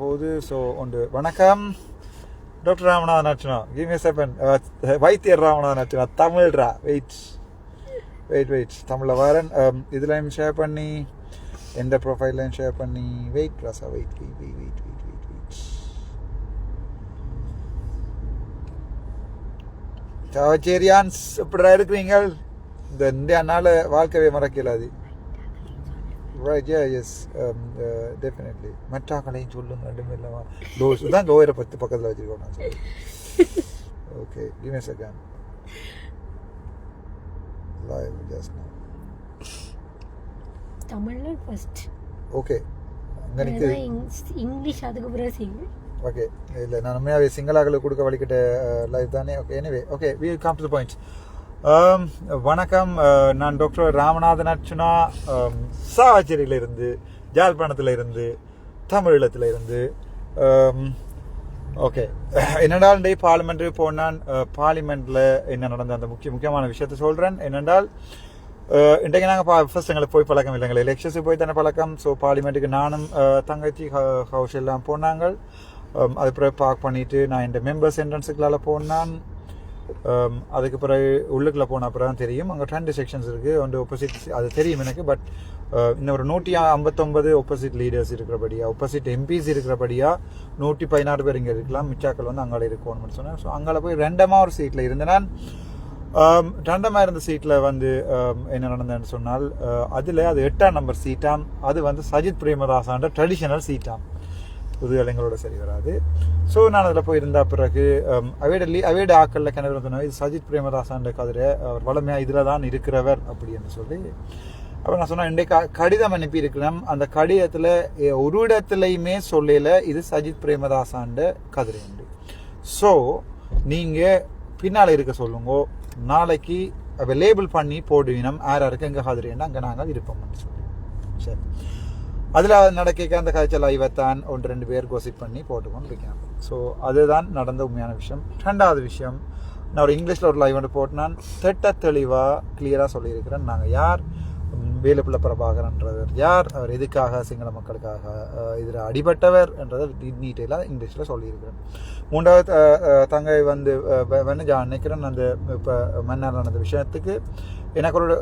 போகுது ஸோ உண்டு. வணக்கம். Doctor Ramanathan Archana. Give me செப்பன் வைத்தியர் ராமநாதன் அர்ச்சனா. தமிழ்ரா. வெயிட் வெயிட் வெயிட் தமிழில் வரேன். Um, இதுலையும் ஷேர் பண்ணி எந்த ப்ரொஃபைல்லையும் ஷேர் பண்ணி. வெயிட் ராசா wait wait wait wait wait wait wait சாவச்சேரியான்ஸ் எப்படிடா இருக்கிறீங்க இந்த இந்தியா வாழ்க்கையை வாழ்க்கவே அது ரைட் யா எஸ் டெஃபினெட்லி மெட்டாக்களையும் சொல்லுங்க ரெண்டுமே இல்லாமல் லோஸ் தான் லோயரை பத்து பக்கத்தில் வச்சுருக்கோம் நான் okay give me second live just no தமிழ்ல ஃபர்ஸ்ட் ஓகே நிற்குது இங்கிலீஷ் அதுக்கு பிறகு சிங்கிள் ஓகே இல்லை நான் உண்மையாகவே சிங்களாக்களுக்கு கொடுக்க வழிகிட்ட லைவ் தானே okay anyway okay we come to point வணக்கம். நான் டாக்டர் ராமநாதன் அர்ச்சுனா. um, இருந்து ஜாழ்ப்பாணத்தில் இருந்து தமிழீழத்தில் இருந்து ஓகே. என்னென்றால் டே பார்லிமெண்ட்டுக்கு போனான் பார்லிமெண்ட்டில் என்ன நடந்த அந்த முக்கிய முக்கியமான விஷயத்தை சொல்கிறேன் என்னென்றால் இன்றைக்கு நாங்கள் பா ஃபர்ஸ்ட் எங்களுக்கு போய் பழக்கம் இல்லைங்களே எலெக்ஷன்ஸுக்கு போய் தானே பழக்கம். ஸோ பார்லிமெண்ட்டுக்கு நானும் தங்கச்சி ஹவுஸ் எல்லாம் போனாங்க. அதுக்கப்புறம் அது பிறகு பார்க் பண்ணிவிட்டு நான் இந்த மெம்பர்ஸ் என்ட்ரன்ஸுக்குள்ளால போனான். Um, அதுக்கு பிறகு உள்ளுக்குள்ளே போன அப்புறம் தான் தெரியும். அங்கே ரெண்டு செக்ஷன்ஸ் இருக்குது வந்து ஒப்போசிட் அது தெரியும் எனக்கு பட் uh, இன்னும் ஒரு நூற்றி ஐம்பத்தொம்பது ஒப்போசிட் லீடர்ஸ் இருக்கிறபடியா ஒப்போசிட் எம்பிஸ் இருக்கிறபடியா நூற்றி பதினாறு பேர் இங்கே இருக்கலாம். மிச்சாக்கள் வந்து அங்கே இருக்கணும்னு சொன்னேன். ஸோ அங்கே போய் ரெண்டமா ஒரு சீட்டில் இருந்தேன். நான் um, இருந்த சீட்டில் வந்து um, என்ன நடந்தேன்னு சொன்னால் uh, அதில் அது எட்டாம் நம்பர் சீட்டாம் அது வந்து சஜித் பிரேமதாசான்ற ட்ரெடிஷனல் சீட்டாம் புது இளைஞரோட சரி வராது. ஸோ நான் அதில் போயிருந்த பிறகு அவேடலி அவேட ஆக்களில் கிணறு சொன்னேன் இது சஜித் பிரேமதாசான்ற கதிரை அவர் வளமையாக இதில் தான் இருக்கிறவர் அப்படின்னு சொல்லி. அப்போ நான் சொன்னேன் இன்றைக்கு கடிதம் அனுப்பி இருக்கிறேன் அந்த கடிதத்தில் ஒரு இடத்துலையுமே சொல்லல இது சஜித் பிரேமதாசான்ற கதிரை உண்டு ஸோ நீங்கள் பின்னால் இருக்க சொல்லுங்க. நாளைக்கு லேபிள் பண்ணி போடுவினம் யார் யாருக்கு எங்கே ஹாதிரேன்னா அங்கே நாங்கள் இருப்போம்னு சொல்லி. சரி. அதில் நடக்க அந்த காய்ச்சல் ஐவத்தான் ஒன்று ரெண்டு பேர் கோசிப் பண்ணி போட்டுக்கொண்டு இருக்கேன் ஸோ அதுதான் நடந்த உண்மையான விஷயம். ரெண்டாவது விஷயம் நான் ஒரு இங்கிலீஷில் ஒரு லைவ் ஒன்று போட்டு நான் திட்ட தெளிவாக கிளியராக சொல்லியிருக்கிறேன். நாங்கள் யார்? வேலுப்பிள்ள பிரபாகரன்றவர் யார்? அவர் எதுக்காக சிங்கள மக்களுக்காக இதில் அடிபட்டவர் என்றதை டீட்டெயிலாக இங்கிலீஷில் சொல்லியிருக்கிறேன் மூன்றாவது தங்கை வந்து வெனஜா நினைக்கிறேன் அந்த இப்போ மன்னர் நடந்த விஷயத்துக்கு எனக்கு ஒரு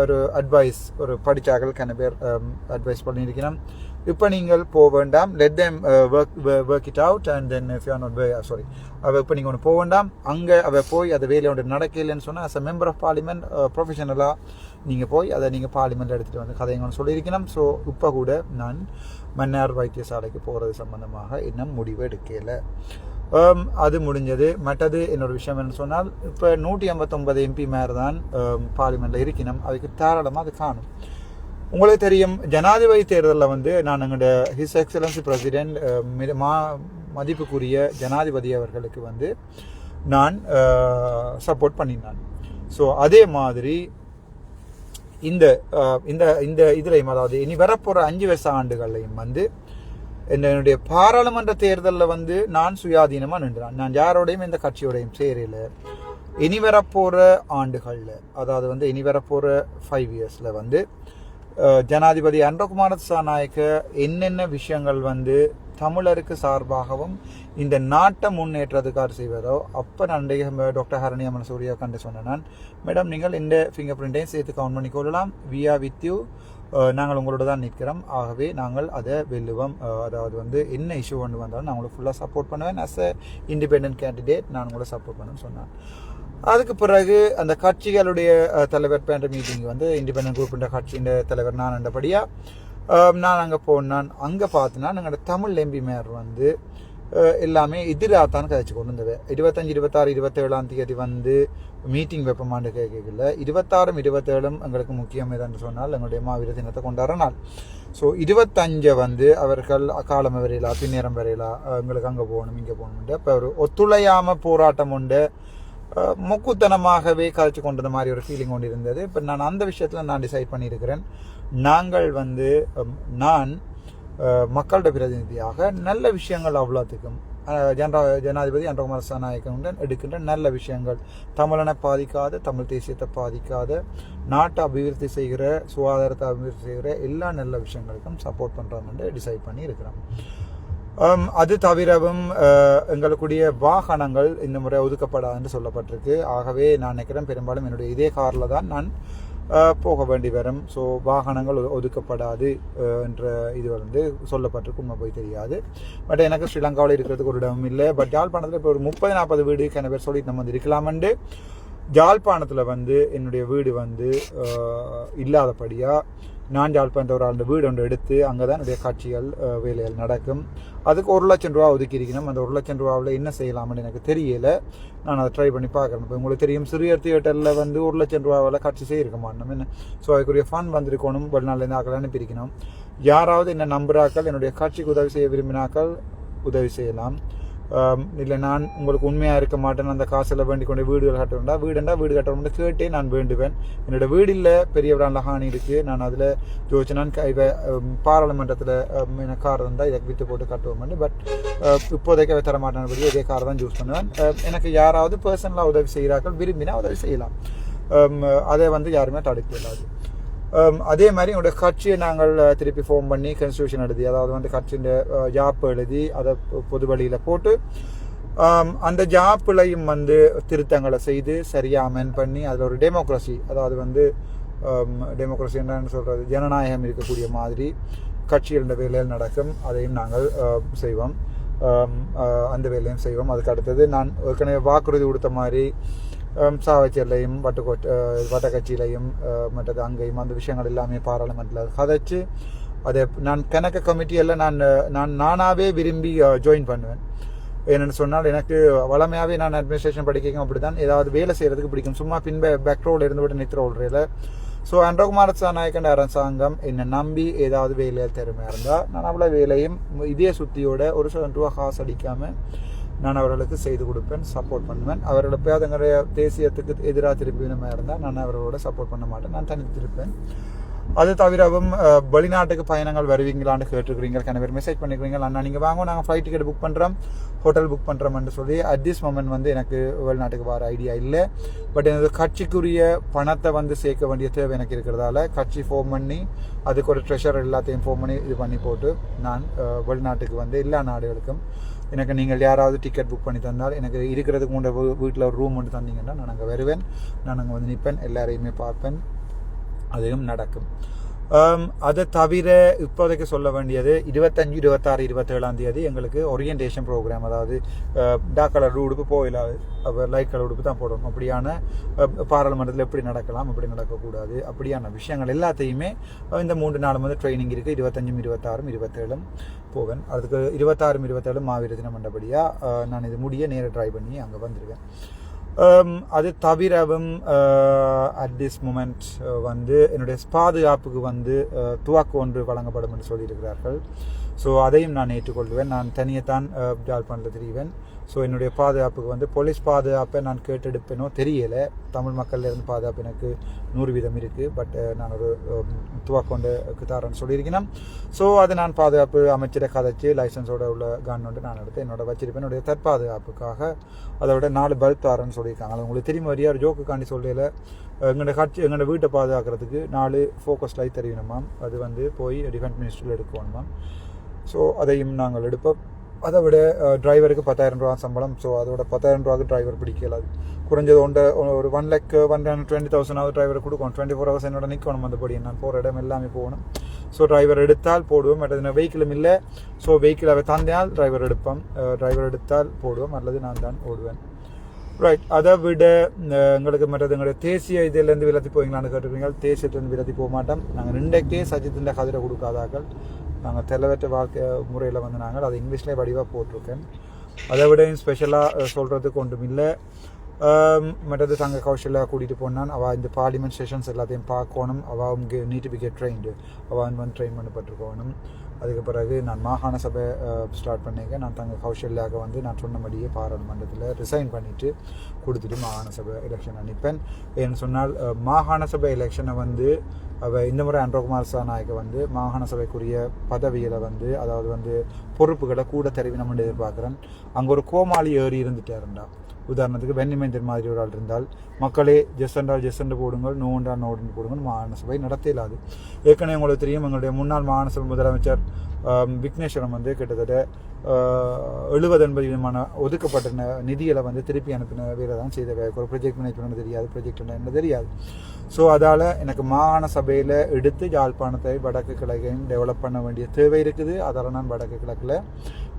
ஒரு அட்வைஸ் ஒரு படித்தார்கள் கன பேர் அட்வைஸ் பண்ணியிருக்கிறேன். இப்போ நீங்கள் போக வேண்டாம். Let them work work it out and then if you not sorry அவள் இப்போ நீங்கள் ஒன்று போக வேண்டாம். அங்கே அவள் போய் அதை வேலை ஒன்று நடக்கலைன்னு சொன்னால் as a member of parliament ப்ரொஃபஷனலாக நீங்கள் போய் அதை நீங்கள் பார்லிமெண்ட்டில் எடுத்துகிட்டு வந்து கதை ஒன்று சொல்லியிருக்கணும். ஸோ இப்போ கூட நான் மன்னார் வைத்தியசாலைக்கு போகிறது சம்மந்தமாக இன்னும் முடிவு எடுக்கலை. Um, அது முடிஞ்சது. மற்றது என்னோட விஷயம் என்ன சொன்னால் இப்போ நூற்றி ஐம்பத்தொம்பது எம்பி மேர் தான் um, பார்லிமெண்ட்டில் இருக்கணும். அதுக்கு தாராளமாக அது காணும். உங்களுக்கு தெரியும் ஜனாதிபதி தேர்தலில் வந்து நான் எங்களுடைய ஹிஸ் எக்ஸலன்சி பிரசிடென்ட் மா மதிப்புக்குரிய ஜனாதிபதி அவர்களுக்கு வந்து நான் சப்போர்ட் பண்ணினான். ஸோ அதே மாதிரி இந்த இந்த இந்த இதுலையும் அதாவது இனி வரப்போகிற அஞ்சு வருஷ ஆண்டுகள்லையும் வந்து என்னுடைய பாராளுமன்ற தேர்தலில் வந்து நான் சுயாதீனமாக நின்றான். நான் யாரோடையும் இந்த கட்சியோடையும் சேரல. இனி வரப்போகிற ஆண்டுகளில் அதாவது வந்து இனி வரப்போகிற ஃபைவ் இயர்ஸில் வந்து ஜனாதிபதி அன்பகுமார சாநாயக்க என்னென்ன விஷயங்கள் வந்து தமிழருக்கு சார்பாகவும் இந்த நாட்டை முன்னேற்றத்துக்காக செய்வதோ அப்போ நான் டாக்டர் ஹரணி அம்மன் சூர்யா கண்டு சொன்னேன் நான். மேடம் நீங்கள் இந்த ஃபிங்கர் பிரிண்ட்டையும் சேர்த்து கவுண்ட் பண்ணி கொள்ளலாம். வி ஆர் வித் யூ நாங்கள் உங்களோட தான் நிற்கிறோம். ஆகவே நாங்கள் அதை வெல்லுவோம். அதாவது வந்து என்ன இஷ்யூ கொண்டு வந்தாலும் நான் உங்களுக்கு ஃபுல்லாக சப்போர்ட் பண்ணுவேன். அஸ் அ இண்டிபெண்ட் கேண்டிடேட் நான் உங்களை சப்போர்ட் பண்ணுன்னு சொன்னேன். அதுக்கு பிறகு அந்த கட்சிகளுடைய தலைவர் பேண்ட மீட்டிங் வந்து இண்டிபெண்டன்ட் குரூப்ன்ற கட்சியின் தலைவர் நான் என்றபடியாக நான் அங்கே போனான். அங்கே பார்த்தேன்னா எங்களோட தமிழ் எம்பிமேர் வந்து எல்லாமே எதிராக தான் கதைச்சு கொண்டு வந்தவன் இருபத்தஞ்சு இருபத்தாறு இருபத்தேழாம் தேதி வந்து மீட்டிங் வைப்போமான்னு கேட்கல இருபத்தாறும் இருபத்தேழும் எங்களுக்கு முக்கியம் எதுன்னு சொன்னால் எங்களுடைய மாவீர தினத்தை கொண்டாடுற நாள் ஸோ இருபத்தஞ்சை வந்து அவர்கள் காலம் வரையிலா பின்னேரம் வரையிலா எங்களுக்கு அங்கே போகணும் இங்கே போகணும்ண்டு இப்போ ஒரு ஒத்துழையாமல் போராட்டம் உண்டு. மொக்குத்தனமாகவே கதைச்சு கொண்டது மாதிரி ஒரு ஃபீலிங் கொண்டு இருந்தது. இப்போ நான் அந்த விஷயத்தில் நான் டிசைட் பண்ணியிருக்கிறேன். நாங்கள் வந்து நான் மக்களோட பிரதிநிதியாக நல்ல விஷயங்கள் அவ்வளோத்துக்கும். அஹ், ஜன ஜனாதிபதி அன்றகுமார சனாயகனுடன் எடுக்கின்ற நல்ல விஷயங்கள். தமிழனை பாதிக்காத தமிழ் தேசியத்தை பாதிக்காத நாட்டை அபிவிருத்தி செய்கிற சுகாதாரத்தை அபிவிருத்தி செய்கிற எல்லா நல்ல விஷயங்களுக்கும் சப்போர்ட் பண்ணுறோம்னு டிசைட் பண்ணி இருக்கிறோம் Um, அது தவிரவும் uh, எங்களுக்குடைய வாகனங்கள் இந்த முறை ஒதுக்கப்படாது என்று சொல்லப்பட்டிருக்கு. ஆகவே நான் நினைக்கிறேன் பெரும்பாலும் என்னுடைய இதே காரில் தான் நான் uh, போக வேண்டி வரும். ஸோ வாகனங்கள் ஒ- ஒதுக்கப்படாது uh, என்ற இது வந்து சொல்லப்பட்டிருக்கு. உண்மை போய் தெரியாது. பட் எனக்கு ஸ்ரீலங்காவில் இருக்கிறதுக்கு ஒரு இடம் இல்லை. பட் யாழ்ப்பாணத்தில் இப்போ ஒரு முப்பது நாற்பது வீடு கன பேர் சொல்லி நம்ம வந்து இருக்கலாமண்டு. ஜாழ்ப்பாணத்தில் வந்து என்னுடைய வீடு வந்து uh, இல்லாதபடியாக நான் ஜாழ்ப்பாணத்தை ஒரு ஆண்டு வீடு ஒன்று எடுத்து அங்கே தான் என்னுடைய காட்சிகள் வேலைகள் நடக்கும். அதுக்கு ஒரு லட்சம் ரூபா ஒதுக்கி இருக்கணும் அந்த ஒரு லட்சம் ரூபாவில் என்ன செய்யலாம்னு எனக்கு தெரியல. நான் அதை ட்ரை பண்ணி பார்க்குறேன். இப்போ உங்களுக்கு தெரியும் சிறிய தியேட்டரில் வந்து ஒரு லட்சம் ரூபாவில் காட்சி செய்யிருக்க மாட்டோம் என்ன? ஸோ அதுக்குரிய ஃபண்ட் வந்திருக்கணும். வெளிநாட்டிலேருந்து ஆக்கள் அனுப்பியிருக்கணும். யாராவது என்ன நம்புறாக்கள் என்னுடைய காட்சிக்கு உதவி செய்ய விரும்பினாக்கள் உதவி செய்யலாம். இல்லை நான் உங்களுக்கு உண்மையாக இருக்க மாட்டேன் அந்த காசில் வேண்டிக் கொண்டு வீடுகள் கட்டணும்டா வீடுண்டா வீடு கட்டணும்னு கேட்டே நான் வேண்டுவேன். என்னோட வீடு இல்லை பெரிய பிராண்டில் ஹானி இருக்குது நான் அதில் ஜோதிச்சு நான் க- பாராளுமன்றத்தில் எனக்கு கார் இருந்தால் இதை விற்று போட்டு கட்டுவோம்னு பட் இப்போதைக்கு தர மாட்டேன் இதே கார் தான் சூஸ் பண்ணுவேன். எனக்கு யாராவது பர்சனலாக உதவி செய்கிறார்கள் விரும்பினா உதவி செய்யலாம். அதை வந்து யாருமே தடுக்க இல்லாது Um, அதே மாதிரி என்னோட கட்சியை நாங்கள் uh, திருப்பி ஃபார்ம் பண்ணி கன்ஸ்டியூஷன் எழுதி அதாவது வந்து கட்சியின் ஜாப் uh, எழுதி அதை பொ- பொது வழியில் போட்டு um, அந்த ஜாப்பிலையும் வந்து திருத்தங்களை செய்து சரியாக அமெண்ட் பண்ணி அதில் ஒரு டெமோக்ரஸி அதாவது வந்து um, டெமோக்ரஸி என்னன்னு சொல்கிறது ஜனநாயகம் இருக்கக்கூடிய மாதிரி கட்சிகளோட வேலையில் நடக்கும் அதையும் நாங்கள் uh, செய்வோம். அந்த வேலையும் செய்வோம். அதுக்கு அடுத்தது நான் ஏற்கனவே வாக்குறுதி கொடுத்த மாதிரி சாவச்சேரிலையும் வட்டுக்கோட் அஹ், வட்டக்கட்சியிலையும் மற்றது அங்கேயும் அந்த விஷயங்கள் எல்லாமே பாராளுமன்றத்தில் கதைச்சு அதை நான் கணக்கு கமிட்டியெல்லாம் நான் நான் நானாகவே விரும்பி ஜாயின் பண்ணுவேன் என்னென்னு சொன்னால் எனக்கு வளமையாகவே நான் அட்மினிஸ்ட்ரேஷன் படிக்கவும் அப்படி தான் ஏதாவது வேலை செய்கிறதுக்கு பிடிக்கும் சும்மா பின் பேக் ரோல் இருந்து விட்டு நித்திர ஓடுறையில் ஸோ அன்றகுமார சாநாயக்கன் அரசாங்கம் என்னை நம்பி ஏதாவது வேலையில் திறமையாக இருந்தால் நான் அவ்வளோ வேலையும் இதே சுத்தியோட ஒரு சில ரூபா காசு அடிக்காமல் நான் அவர்களுக்கு செய்து கொடுப்பேன் சப்போர்ட் பண்ணுவேன். அவர்களை போய் எங்களுடைய தேசியத்துக்கு எதிராக திருப்பினமாக இருந்தால் நான் அவர்களோட சப்போர்ட் பண்ண மாட்டேன். நான் தனித்திருப்பேன் அது தவிரவும் வெளிநாட்டுக்கு பயணங்கள் வருவீங்களான்னு கேட்டுருக்கிறீங்க. கன பேர் மெசேஜ் பண்ணிக்கிறீங்க அண்ணா நீங்கள் வாங்க நாங்கள் ஃப்ளைட் டிக்கெட் புக் பண்ணுறோம் ஹோட்டல் புக் பண்ணுறோம்னு சொல்லி அட் திஸ் மொமெண்ட் வந்து எனக்கு வெளிநாட்டுக்கு வர ஐடியா இல்லை. பட் எனது கட்சிக்குரிய பணத்தை வந்து சேர்க்க வேண்டிய தேவை எனக்கு இருக்கிறதால கட்சி ஃபோன் பண்ணி அதுக்கு ஒரு ட்ரெஷர் எல்லாத்தையும் ஃபோன் பண்ணி இது பண்ணி போட்டு நான் வெளிநாட்டுக்கு வந்து எல்லா நாடுகளுக்கும் எனக்கு நீங்கள் யாராவது டிக்கெட் புக் பண்ணி தந்தால் எனக்கு இருக்கிறதுக்கு உண்ட வீட்டில் ஒரு ரூம் ஒன்று தந்தீங்கன்னா நான் அங்கே வருவேன். நான் அங்கே வந்து நிற்பேன் எல்லாரையுமே பார்ப்பேன். அதையும் நடக்கும். அதை தவிர இப்போதைக்கு சொல்ல வேண்டியது இருபத்தஞ்சு இருபத்தாறு இருபத்தேழாம் தேதி எங்களுக்கு ஓரியன்டேஷன் ப்ரோக்ராம் அதாவது டாக் கலர் உடுப்பு போயில லைட் கலர் உடுப்பு தான் போடணும். அப்படியான பாராளுமன்றத்தில் எப்படி நடக்கலாம் எப்படி நடக்கக்கூடாது அப்படியான விஷயங்கள் எல்லாத்தையுமே இந்த மூன்று நாள் வந்து ட்ரைனிங் இருக்குது இருபத்தஞ்சும் இருபத்தாறும் இருபத்தேழும். போவேன். அதுக்கு இருபத்தாறும் இருபத்தேழு மாவீர தினம் பண்ணபடியாக நான் இது முடிய நேராக ட்ரை பண்ணி அங்கே வந்திருக்கேன். அது தவிரவும் அட் திஸ் மூமெண்ட் வந்து என்னுடைய பாதுகாப்புக்கு வந்து துவாக்கு ஒன்று வழங்கப்படும் என்று சொல்லியிருக்கிறார்கள். ஸோ அதையும் நான் ஏற்றுக்கொள்வேன். நான் தனியைத்தான் ஜாழ்ப்பாணத்தில் தெரிவேன். ஸோ என்னுடைய பாதுகாப்புக்கு வந்து போலீஸ் பாதுகாப்பை நான் கேட்டெடுப்பேனோ தெரியலை. தமிழ் மக்கள்லேருந்து பாதுகாப்பு எனக்கு நூறு வீதம் இருக்குது பட் நான் ஒரு um, துவாக்கொண்டு தாரேன்னு சொல்லியிருக்கிறேன். ஸோ அது நான் பாதுகாப்பு அமைச்சரை கதைச்சு லைசன்ஸோட உள்ள கன் நான் எடுத்து என்னோட வச்சிருப்பேன். என்னுடைய தற்பாதுகாப்புக்காக. அதை விட நாலு பல்ப் தரேன்னு சொல்லியிருக்காங்க. அது உங்களுக்கு தெரியும் வரியா? ஒரு ஜோக்குக்காண்டி சொல்லல எங்களோட காட்சி எங்களோட வீட்டை பாதுகாக்கிறதுக்கு நாலு ஃபோக்கஸ் லைட் தெரியணுமாம் அது வந்து போய் டிஃபென்ஸ் மினிஸ்டரில் எடுக்கணுமாம் ஸோ அதையும் நாங்கள் எடுப்போம். அதை விட டிரைவருக்கு பத்தாயிரம் ரூபா சம்பளம். ஸோ அதோட பத்தாயிரம் ரூபாய்க்கு டிரைவர் பிடிக்கலாது குறைஞ்சது ஒன்ற ஒரு one lakh one twenty thousand driver கொடுக்கும் டுவெண்ட்டி ஃபோர் ஹவர்ஸ் என்னோட நிற்கணும் அந்தபடி நான் போகிற இடம் எல்லாமே போகணும். ஸோ டிரைவர் எடுத்தால் போடுவோம். மற்றது வெஹிக்கிளும் இல்லை. ஸோ வெஹிக்கிள் அவை தந்தையால் டிரைவர் எடுப்போம் டிரைவர் எடுத்தால் போடுவோம். அல்லது நான் தான் ஓடுவேன். ரைட் அதை விட எங்களுக்கு மற்றது எங்களுடைய தேசிய இதிலேருந்து விலத்தி போவீங்களான்னு கேட்டுருக்கீங்க தேசியத்திலேருந்து விலத்தி போக மாட்டோம். நாங்கள் ரெண்டக்கே சஜித்தின் கதிரை கொடுக்காதாக்கள். நாங்கள் தெளிவற்ற வாழ்க்கை முறையில் வந்து நாங்கள் அதை இங்கிலீஷ்லேயே வடிவாக போட்டிருக்கேன். அதை விட ஸ்பெஷலாக சொல்கிறதுக்கு ஒன்றும் இல்லை. மற்றது தங்க கௌஷல்யா கூட்டிகிட்டு போனான். அவள் இந்த பார்லிமெண்ட் செஷன்ஸ் எல்லாத்தையும் பார்க்கணும். அவள் கே நீட் பி கெட் ட்ரெயின்டு அவள் வந்து ட்ரெயின் பண்ணப்பட்டிருக்கணும். அதுக்கு பிறகு நான் மாகாண சபை ஸ்டார்ட் பண்ணிக்க நான் தங்க கௌஷல்யாவுக்கு வந்து நான் சொன்னபடியே பாராளுமன்றத்தில் ரிசைன் பண்ணிவிட்டு கொடுத்துட்டு மாகாண சபை எலெக்ஷன் அனுப்பேன் ஏன்னு சொன்னால் மாகாண சபை எலெக்ஷனை வந்து அவள் இந்த முறை அன்றகுமார் சாநாயக்க வந்து மாகாண சபைக்குரிய பதவியில் வந்து அதாவது வந்து பொறுப்புகளை கூட தெரிவினம்னு எதிர்பார்க்குறேன். அங்கே ஒரு கோமாளி ஏறி இருந்துட்டாருண்டா. உதாரணத்துக்கு வெண்ணிமேந்தர் மாதிரி ஒரு ஆள் இருந்தால் மக்களே ஜெஸ் என்றால் ஜெஸ் போடுங்கள் நோண்டா நோடுன்னு போடுங்கள் மாகாண சபை நடத்த ஏற்கனவே உங்களுக்கு தெரியும் எங்களுடைய முன்னாள் மாகாண சபை முதலமைச்சர் விக்னேஸ்வரம் வந்து கிட்டத்தட்ட எழுபது எண்பது விதமான ஒதுக்கப்பட்ட நிதிகளை வந்து திருப்பி அனுப்பின வேலை தான் செய்த ஒரு ப்ரொஜெக்ட் மேனேஜ்மெண்ட் தெரியாது ப்ரொஜெக்ட் என்ன தெரியாது. ஸோ அதால் எனக்கு மாகாண சபையில் எடுத்து யாழ்ப்பாணத்தை வடக்கு கிழக்கையும் டெவலப் பண்ண வேண்டிய தேவை இருக்குது. அதால் நான் வடக்கு கிழக்கில்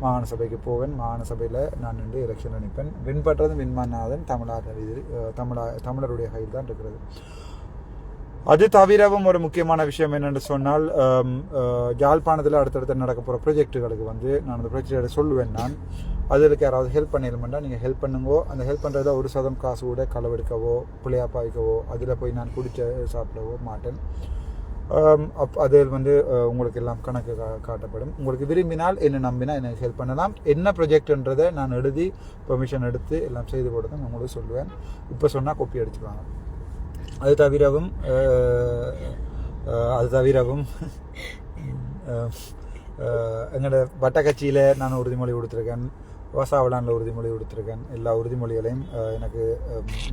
மாகாண சபைக்கு போவேன். மாகாண சபையில் நான் நின்று எலெக்ஷன் நிற்பேன். வின் பண்ணுறது வின்மாநாதன் தமிழர் இது தமிழா தமிழருடைய கையில் தான் இருக்கிறது. அது தவிரவும் ஒரு முக்கியமான விஷயம் என்னென்னு சொன்னால் யாழ்ப்பாணத்தில் அடுத்தடுத்து நடக்க போகிற ப்ரொஜெக்ட்டுகளுக்கு வந்து நான் அந்த ப்ரொஜெக்டை சொல்லுவேன் நான். அதுக்கு யாராவது ஹெல்ப் பண்ணிடமெண்டா நீங்கள் ஹெல்ப் பண்ணுங்கோ. அந்த ஹெல்ப் பண்ணுறத ஒரு சதம் காசு கூட களவெடுக்கவோ புளியாப்பா வைக்கவோ அதில் போய் நான் குடிச்ச சாப்பிடவோ மாட்டேன். Um, அப் அது வந்து உங்களுக்கு எல்லாம் கணக்கு கா- காட்டப்படும். உங்களுக்கு விரும்பினால் என்ன நம்பினா எனக்கு ஹெல்ப் பண்ணலாம். என்ன ப்ரொஜெக்ட்ன்றதை நான் எழுதி பெர்மிஷன் எடுத்து எல்லாம் செய்து கொடுத்து நான் உங்களுக்கு சொல்லுவேன். இப்போ சொன்னால் கொப்பி அடிச்சுக்குவாங்க அது தவிரவும் அது தவிரவும் எங்களோட வட்டக்கட்சியில் நான் உறுதிமொழி கொடுத்துருக்கேன். வசாவலானில் உறுதிமொழி கொடுத்துருக்கேன். எல்லா உறுதிமொழிகளையும் எனக்கு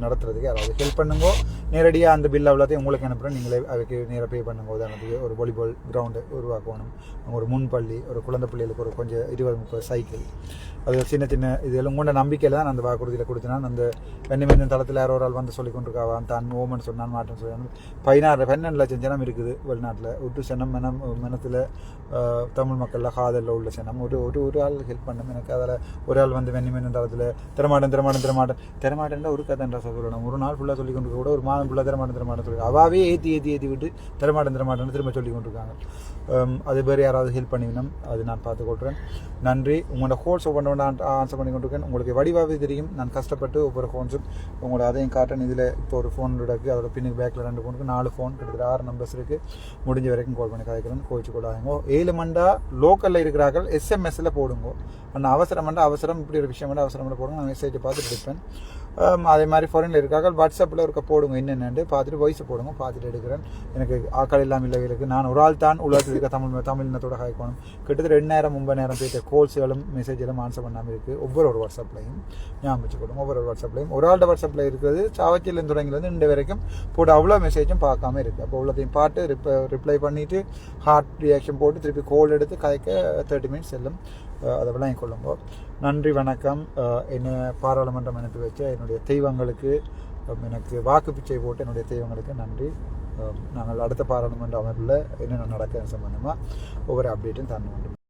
நடத்துறதுக்கு யாராவது ஹெல்ப் பண்ணுங்கோ நேரடியாக அந்த பில் அவ்வளோத்தையும் உங்களுக்கு அனுப்புகிறேன் நீங்களே அதுக்கு நேராக பே பண்ணுங்க. உதாரணத்துக்கு ஒரு வாலிபால் கிரவுண்டு உருவாக்கணும். ஒரு முன்பள்ளி ஒரு குழந்தை பிள்ளைகளுக்கு ஒரு கொஞ்சம் இருபது முப்பது சைக்கிள் அது சின்ன சின்ன இதெல்லாம் கொண்ட நம்பிக்கையில் தான் நான் அந்த வாக்குறுதியில் கொடுத்தேன். அந்த வெண்ணிமஞ்சன் தளத்தில் யாரோ ஒரு ஆள் வந்து சொல்லி கொண்டிருக்காவான் தான் ஓமன் சொன்னான் மாட்டேன்னு சொன்னான். பதினாறு பன்னெண்டு லட்சம் ஜனம் இருக்குது வெளிநாட்டில். ஒட்டு சனம் மனம் மனத்தில் தமிழ் மக்களில் காதலில் உள்ள சனம் ஒரு ஒரு ஒரு ஆள் ஹெல்ப் பண்ணும் எனக்கு அதில் ஒரு ஆள் வந்து வெண்ணிமஞ்சன் தளத்தில் திறமாட்டன் திறமாட்டன் திறமாட்டன் திறமாட்டன்ல ஒரு கதைன்றா சகோதரம் ஒரு நாள் ஃபுல்லாக சொல்லி கொண்டு கூட ஒரு மாதம் ஃபுல்லாக திறமாட்டன் திறமாட்டன் சொல்லி அவாவே ஏற்றி ஏற்றி ஏற்றி விட்டு திறமாட்டன் திறமாட்டன் திரும்ப சொல்லி கொண்டிருக்காங்க. அது பேர் யாராவது ஹெல்ப் பண்ணிவிடும் அது நான் பார்த்துக்கொள்கிறேன் நன்றி. உங்களோட கோர்ஸ் ஒவ்வொன்று ஆன்சர் பண்ணி கொண்டிருக்கேன். உங்களுக்கு வடிவாகவே தெரியும். நான் கஷ்டப்பட்டு ஒவ்வொரு ஃபோன்ஸும் உங்களோட அதையும் காட்டன் இதில் இப்போ ஒரு ஃபோன் இருக்குது அதோட பின்னுக்கு பேக்கில் ரெண்டு ஃபோனுக்கு நாலு ஃபோன் கிட்டத்தட்ட ஆறு நம்பர்ஸ் இருக்குது முடிஞ்ச வரைக்கும் கால் பண்ணி கதைக்கிறேன் கோவிச்சு கொள்ளாதீங்க. ஏழு மண்டா லோக்கலில் இருக்கிறார்கள். எஸ்எம்எஸ்ஸில் போடுங்க. ஆனால் அவசரம் மண்டா அவசரம் இப்படி ஒரு விஷயம் மண்டா அவசரம் மண்டா போடுங்க நான் மெசேஜை பார்த்துட்டு இருப்பேன் அதே மாதிரி ஃபாரினில் இருக்காங்க. வாட்ஸ்அப்பில் இருக்க போடுங்க என்னென்னு பார்த்துட்டு வாய்ஸ் போடுங்க பார்த்துட்டு எடுக்கிறேன். எனக்கு ஆக்கள் இல்லாமல் இல்லைகளுக்கு நான் ஒரு ஆள் தான் உலகத்தில் இருக்க தமிழ் தமிழ் இனத்தோட காய்க்கணும் கிட்டத்தட்ட ரெண்டு நேரம் ஒன்பது நேரம் போயிட்ட கோல்ஸுகளும் மெசேஜ்களும் ஆன்சர் பண்ணாமல் இருக்குது ஒவ்வொரு ஒரு வாட்ஸ்அப்லையும் ஞாபகம் வச்சுக்கணும் ஒவ்வொரு ஒரு வாட்ஸ்அப்லையும் ஒரு ஆள்கிட்ட வாட்ஸ்அப்பில் இருக்கிறது சாவச்சியிலேருந்து தொடங்கிலேருந்து இன்று வரைக்கும் போட்டு அவ்வளோ மெசேஜும் பார்க்காம இருக்குது அப்போ அவ்வளோத்தையும் பார்த்து ரிப்ளை ரிப்ளை பண்ணிவிட்டு ஹார்ட் ரியாக்ஷன் போட்டு திருப்பி கோல் எடுத்து கதைக்க தேர்ட்டி மினிட்ஸ் செல்லும். அதை விளங்கிக் கொள்ளுங்க. நன்றி வணக்கம். என்னை பாராளுமன்றம் அனுப்பி வச்ச என்னுடைய தெய்வங்களுக்கு எனக்கு வாக்கு பிச்சை போட்டு என்னுடைய தெய்வங்களுக்கு நன்றி. நாங்கள் அடுத்த பாராளுமன்ற அமர்வில் என்னென்ன நடக்குது சம்பந்தமாக ஒவ்வொரு அப்டேட்டும் தரணும்.